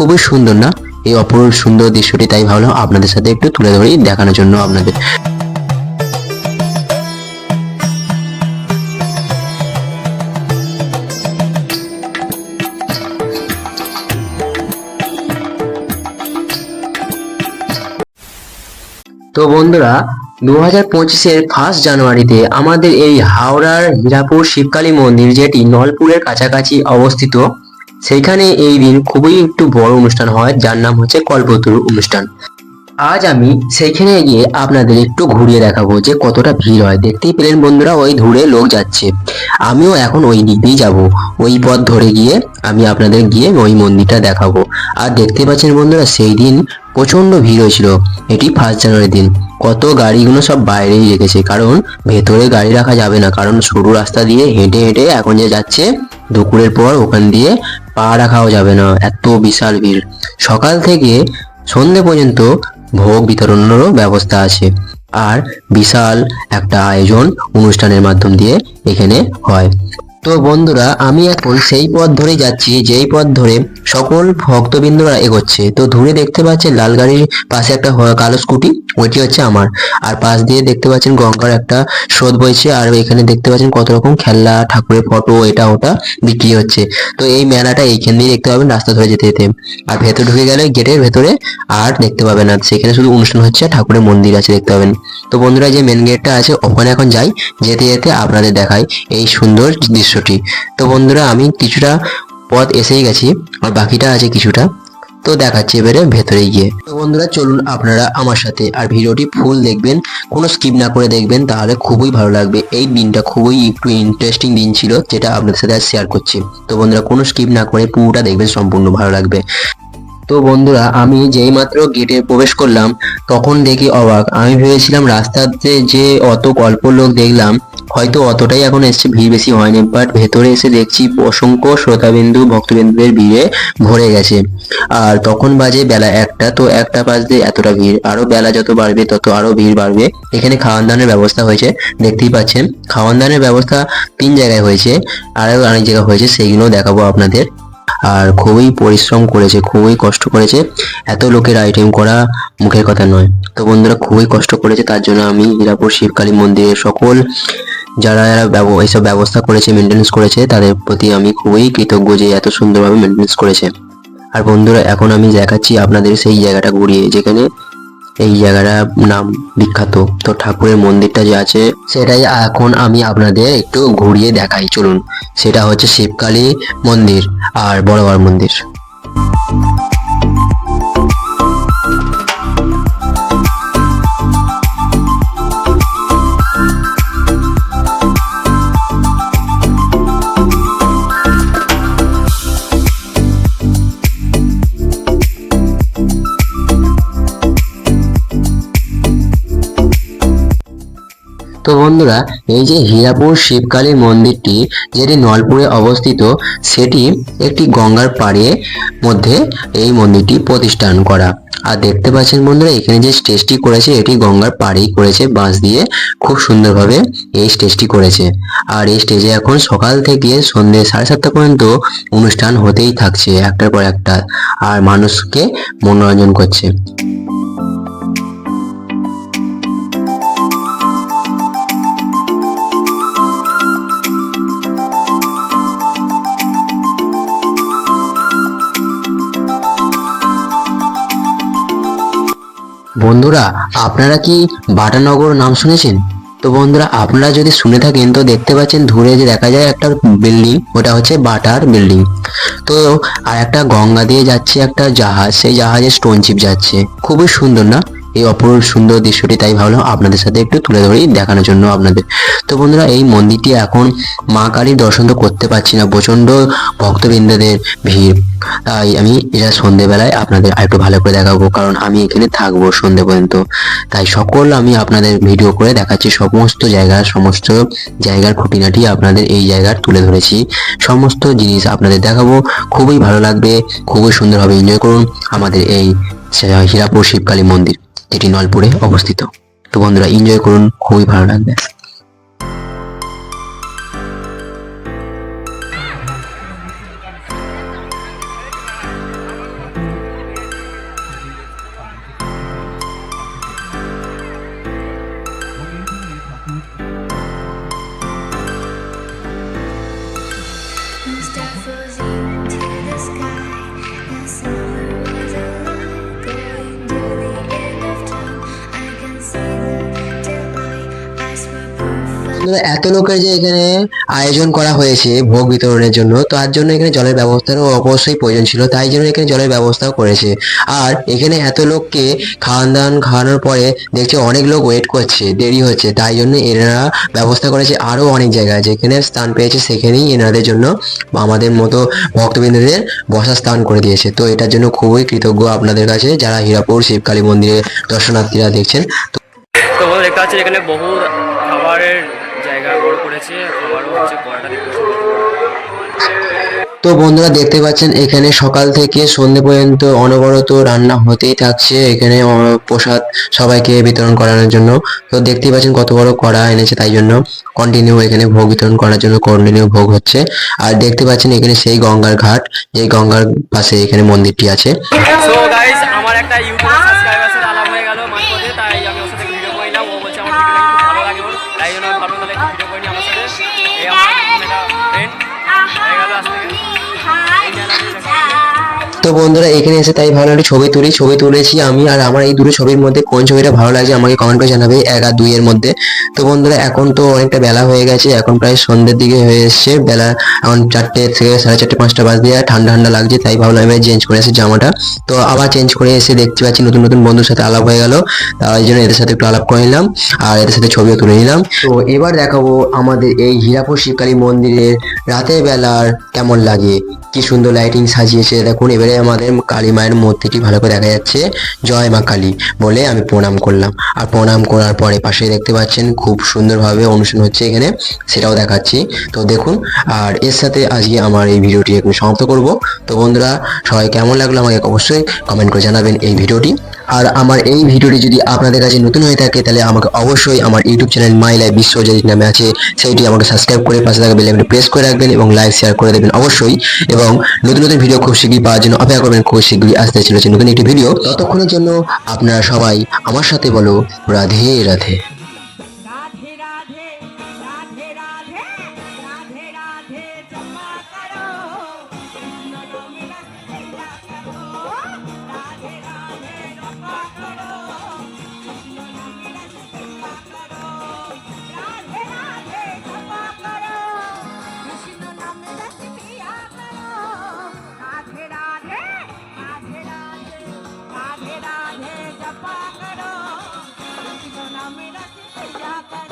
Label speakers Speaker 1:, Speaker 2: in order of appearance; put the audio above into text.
Speaker 1: খুবই সুন্দর না? এই অপরূপ সুন্দর দৃশ্যটি, তাই ভাবলাম আপনাদের সাথে একটু তুলে ধরি, দেখানোর জন্য আপনাদের। তো বন্ধুরা দু হাজার পঁচিশের ফার্স্ট জানুয়ারিতে আমাদের এই হাওড়ার হীরাপুর শিবকালী মন্দির, যেটি নলপুরের কাছাকাছি অবস্থিত সেখানে এই দিন খুবই একটু বড় অনুষ্ঠান হয়, যার নাম হচ্ছে কল্পতরু অনুষ্ঠান। আজ আমি সেইখানে গিয়ে আপনাদের একটু ঘুরিয়ে দেখাবো যে কতটা ভিড় হয়। দেখতেই পেলেন বন্ধুরা, ওই ধরে লোক যাচ্ছে। আমিও এখন ওই দিক দিয়েই যাব। ওই পথ ধরে গিয়ে আমি আপনাদের গিয়ে ওই মন্দিরটা দেখাবো। আর দেখতে পাচ্ছেন বন্ধুরা, সেই দিন প্রচণ্ড ভিড় হয়েছিল। এটি ফার্স্ট জানুয়ারির দিন। কত গাড়িগুলো সব বাইরেই রেখেছে। কারণ ভেতরে গাড়ি রাখা যাবে না। কারণ সরু রাস্তা দিয়ে হেঁটে হেঁটে এখন যে যাচ্ছে, দুপুরের পর ওখান দিয়ে পা রাখাও যাবে না, এত বিশাল ভিড়। সকাল থেকে সন্ধে পর্যন্ত ভোগ বিতরণেরও ব্যবস্থা আছে। আর বিশাল একটা আয়োজন অনুষ্ঠানের মাধ্যম দিয়ে এখানে হয়। তো বন্ধুরা, আমি এখন সেই পথ ধরে যাচ্ছি, যেই পথ ধরে সকল ভক্তবৃন্দরা এগোচ্ছে। তো দূরে দেখতে পাচ্ছেন লাল গাড়ির পাশে একটা কালো স্কুটি ওইটি হচ্ছে আমার। আর পাশ দিয়ে দেখতে পাচ্ছেন গঙ্গার একটা স্রোত বইছে, আর এখানে দেখতে পাচ্ছেন কত রকম খেলনা, ঠাকুরের ফটো, এটা ওটা বিক্রি হচ্ছে। তো এই মেলাটা এইখান দিয়ে দেখতে পাবেন রাস্তা ধরে যেতে যেতে। আর ভেতরে ঢুকে গেলে গেটের ভেতরে আর দেখতে পাবেন না। সেখানে শুধু অনুষ্ঠান হচ্ছে, ঠাকুরের মন্দির আছে, দেখতে পাবেন। তো বন্ধুরা যে মেন গেটটা আছে, ওখানে এখন যাই, যেতে যেতে আপনাদের দেখাই এই সুন্দর দৃশ্যটি। তো বন্ধুরা, আমি কিছুটা পথ এসেই গেছি, আর বাকিটা আছে কিছুটা। তো দেখাচ্ছি এবারে ভেতরে গিয়ে। তো বন্ধুরা, চলুন আপনারা আমার সাথে আর ভিডিওটি ফুল দেখবেন, কোনো স্কিপ না করে দেখবেন, তাহলে খুবই ভালো লাগবে। এই দিনটা খুবই একটু ইন্টারেস্টিং দিন ছিল, যেটা আপনাদের সাথে শেয়ার করছি। তো বন্ধুরা, কোনো স্কিপ না করে পুরোটা দেখবেন, সম্পূর্ণ ভালো লাগবে। তো বন্ধুরা, আমি যেই মাত্র গেটে প্রবেশ করলাম, তখন দেখি অবাক। আমি ভেবেছিলাম রাস্তাতে যে অত অল্প লোক দেখলাম, হয়তো অতটাই এখন এসছে ভিড় বেশি হয়নি বাট ভেতরে এসে দেখছি অসংখ্য শ্রোতাবিন্দু, ভক্তবিন্দুদের ভিড়ে ভরে গেছে। আর তখন বাজে বেলা একটা, তো একটা বাজতে এতটা ভিড়। আরও বেলা যত বাড়বে, তত আরও ভিড় বাড়বে। এখানে খাওয়ান দাওয়ানের ব্যবস্থা হয়েছে, দেখতেই পাচ্ছেন। খাওয়ান দাওয়ানের ব্যবস্থা তিন জায়গায় হয়েছে, আরও অনেক জায়গায় হয়েছে, সেইগুলো দেখাবো আপনাদের। আর খুবই পরিশ্রম করেছে, খুবই কষ্ট করেছে। এত লোকের আইটেম করা মুখের কথা নয়। তো বন্ধুরা, খুবই কষ্ট করেছে, তার জন্য আমি হীরাপুর শিবকালী মন্দিরের সকল যারা যারা এইসব ব্যবস্থা করেছে মেনটেন্স করেছে, তাদের প্রতি আমি খুবই কৃতজ্ঞ যে এত সুন্দরভাবে মেনটেন্স করেছে। আর বন্ধুরা, এখন আমি দেখাচ্ছি আপনাদের সেই জায়গাটা ঘুরিয়ে, যেখানে এই জায়গাটা নাম বিখ্যাত। তো ঠাকুরের মন্দিরটা যে আছে, সেটাই এখন আমি আপনাদের একটু ঘুরিয়ে দেখাই। চলুন, সেটা হচ্ছে শিবকালী মন্দির আর বড়বার মন্দির। তো বন্ধুরা, এই যে হীরাপুর শিবকালী মন্দিরটি যেটি নলপুরে অবস্থিত, সেটি একটি গঙ্গার পাড়ে মধ্যে এই মন্দিরটি প্রতিষ্ঠান করা। আর দেখতে পাচ্ছেন বন্ধুরা, এখানে যে স্টেজটি করেছে, এটি গঙ্গার পাড়েই করেছে, বাঁশ দিয়ে খুব সুন্দরভাবে এই স্টেজটি করেছে। আর এই স্টেজে এখন সকাল থেকে সন্ধ্যে সাড়ে সাতটা পর্যন্ত অনুষ্ঠান হতেই থাকছে, একটার পর একটা, আর মানুষকে মনোরঞ্জন করছে। বন্ধুরা, আপনারা কি বাটানগর নাম শুনেছেন? তো বন্ধুরা, আপনারা যদি শুনে থাকেন, তো দেখতে পাচ্ছেন দূরে যে দেখা যায় একটা বিল্ডিং, ওটা হচ্ছে বাটার বিল্ডিং। তো আর একটা গঙ্গা দিয়ে যাচ্ছে একটা জাহাজ, সেই জাহাজে স্টোন চিপ যাচ্ছে। খুবই সুন্দর, না? এই অপরূপ সুন্দর দৃশ্যটি, তাই ভাবলাম আপনাদের সাথে একটু তুলে ধরি দেখানোর জন্য আপনাদের। তো বন্ধুরা, এই মন্দিরটি এখন মা কালীর দর্শন তো করতে পারছি না প্রচণ্ড ভক্তবৃন্দদের ভিড়। তাই আমি এটা সন্ধেবেলায় আপনাদের আরেকটু ভালো করে দেখাবো, কারণ আমি এখানে থাকব সন্ধে পর্যন্ত। তাই সকল আমি আপনাদের ভিডিও করে দেখাচ্ছি, সমস্ত জায়গার সমস্ত জায়গার খুঁটিনাটি আপনাদের এই জায়গার তুলে ধরেছি। সমস্ত জিনিস আপনাদের দেখাবো, খুবই ভালো লাগবে, খুবই সুন্দরভাবে এনজয় করুন আমাদের এই হীরাপুর শিবকালী মন্দির। এটি নলপুরে অবস্থিত। তো বন্ধুরা এনজয় করুন খুবই ভালো লাগবে।
Speaker 2: Stafford's
Speaker 1: বন্ধুরা, এত লোকের যে এখানে আয়োজন করা হয়েছে ভোগ বিতরণের জন্য তার জন্য এখানে জলের ব্যবস্থারও অবশ্যই প্রয়োজন ছিল তাই জন্য এখানে জলের ব্যবস্থাও করেছে। আর এখানে এত লোককে খাওয়ান দাওয়ান খাওয়ানোর পরে দেখছে অনেক লোক ওয়েট করছে দেরি হচ্ছে তাই জন্য এনারা ব্যবস্থা করেছে আরও অনেক জায়গায় যেখানে স্থান পেয়েছে সেখানেই এনাদের জন্য আমাদের মতো ভক্তবৃন্দদের বসার স্থান করে দিয়েছে। তো এটার জন্য খুবই কৃতজ্ঞ আপনাদের কাছে যারা হীরাপুর শিবকালী মন্দিরের দর্শনার্থীরা দেখছেন।
Speaker 3: তো দেখতে পাচ্ছেন এখানে বহু খাবারের খাবারও হচ্ছে দেখতে।
Speaker 1: তো বন্ধুরা দেখতে পাচ্ছেন এখানে সকাল থেকে সন্ধে পর্যন্ত অনবরত রান্না হতেই থাকছে। এখানে প্রসাদ সবাইকে বিতরণ করানোর জন্য। তো দেখতেই পাচ্ছেন কত বড় কড়া এনেছে তাই জন্য। কন্টিনিউ এখানে ভোগ বিতরণ করার জন্য কন্টিনিউ ভোগ হচ্ছে। আর দেখতে পাচ্ছেন এখানে সেই গঙ্গার ঘাট যে গঙ্গার পাশে এখানে মন্দিরটি আছে।
Speaker 3: আমার একটা ইউটিউব
Speaker 1: তো বন্ধুরা, এখানে এসে তাই ভালো একটু ছবি তুলি, ছবি তুলেছি আমি আর আমার এই দুটো ছবির মধ্যে কোন ছবিটা ভালো লাগছে আমাকে কমেন্ট জানাবে এক আর দুই এর মধ্যে। তো বন্ধুরা, এখন তো অনেকটা বেলা হয়ে গেছে, এখন প্রায় সন্ধ্যের দিকে হয়ে এসছে, বেলা এখন চারটে থেকে সাড়ে চারটে পাঁচটা বাজ দিয়ে ঠান্ডা ঠান্ডা লাগছে, তাই ভাবলাম আমি চেঞ্জ করে এসে জামাটা। তো আবার চেঞ্জ করে এসে দেখতে পাচ্ছি নতুন নতুন বন্ধুর সাথে আলাপ হয়ে গেল তাই জন্য এদের সাথে একটু আলাপ করে নিলাম আর এদের সাথে ছবিও তুলে নিলাম। তো এবার দেখাবো আমাদের এই হীরাপুর শিবকালী মন্দিরের রাতের বেলার কেমন লাগে, কি সুন্দর লাইটিং সাজিয়েছে, দেখুন এবারে আমাদের কালী মায়ের মূর্তিটি ভালো করে দেখা যাচ্ছে। জয় মা কালী বলে আমি প্রণাম করলাম। আর প্রণাম করার পরে পাশে দেখতে পাচ্ছেন খুব সুন্দরভাবে অনুষ্ঠান হচ্ছে এখানে, সেটাও দেখাচ্ছি। তো দেখুন, আর এর সাথে আজকে আমার এই ভিডিওটি এখন সমাপ্ত করব। তো বন্ধুরা, সবাই কেমন লাগল আমাকে অবশ্যই কমেন্ট করে জানাবেন এই ভিডিওটি। আর আমার এই ভিডিওটি যদি আপনাদের কাছে নতুন হয়ে থাকে, তাহলে আমাকে অবশ্যই আমার YouTube channel my life Biswajit নামে আছে। সেইটি আমাকে সাবস্ক্রাইব করে পাশে থাকা বেল প্রেস করে রাখবেন এবং লাইক, শেয়ার করে দেবেন অবশ্যই। এবং নতুন নতুন ভিডিও খুব শীঘ্রই পাওয়ার জন্য অপেক্ষা করবেন। খুব শীঘ্রই আসতে চলেছে নতুন একটি ভিডিও। ততক্ষণের জন্য আপনারা সবাই আমার সাথে বলো, রাধে রাধে।
Speaker 4: ไม่รักอยากกัน